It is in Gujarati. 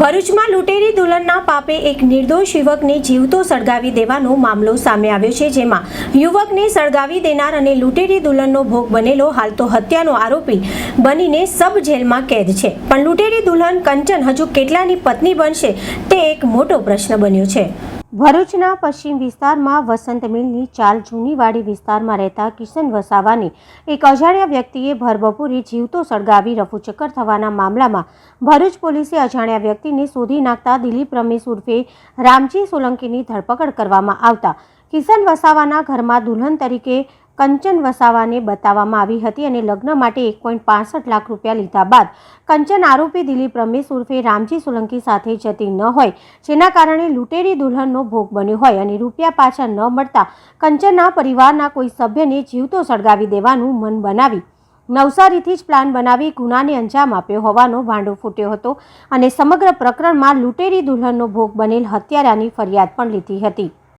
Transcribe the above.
ભરૂચમાં લૂંટેરી દુલ્હનના પાપે એક નિર્દોષ યુવકને જીવતો સળગાવી દેવાનો મામલો સામે આવ્યો છે, જેમાં યુવકને સળગાવી દેનાર અને લૂંટેરી દુલ્હનનો ભોગ બનેલો હાલ તો હત્યાનો આરોપી બનીને સબ જેલમાં કેદ છે. પણ લૂંટેરી દુલ્હન કંચન હજુ કેટલાની પત્ની બનશે તે એક મોટો પ્રશ્ન બન્યો છે. ભરૂચના પશ્ચિમ વિસ્તારમાં વસંત મિલની ચાલ જૂનીવાડી વિસ્તારમાં રહેતા કિશન વસાવાની એક અજાણ્યા વ્યક્તિએ ભરબપોરે જીવતો સળગાવી રફુચક્કર થવાના મામલામાં ભરૂચ પોલીસે અજાણ્યા વ્યક્તિને શોધી નાખતા દિલીપ રમેશ ઉર્ફે રામજી સોલંકીની ધરપકડ કરવામાં આવતા કિશન વસાવાના ઘરમાં દુલ્હન તરીકે કંચન વસાવાને બતાવવામાં આવી હતી અને લગ્ન માટે એક પોઈન્ટ પાસઠ લાખ રૂપિયા લીધા બાદ કંચન આરોપી દિલીપ રમેશ ઉર્ફે રામજી સોલંકી સાથે જતી ન હોય, જેના કારણે લૂંટેરી દુલ્હનનો ભોગ બન્યો હોય અને રૂપિયા પાછા ન મળતા કંચનના પરિવારના કોઈ સભ્યને જીવતો સળગાવી દેવાનું મન બનાવી નવસારીથી જ પ્લાન બનાવી ગુનાને અંજામ આપ્યો હોવાનો ભાંડો ફૂટ્યો હતો અને સમગ્ર પ્રકરણમાં લૂંટેરી દુલ્હનનો ભોગ બનેલ હત્યારાની ફરિયાદ પણ લીધી હતી.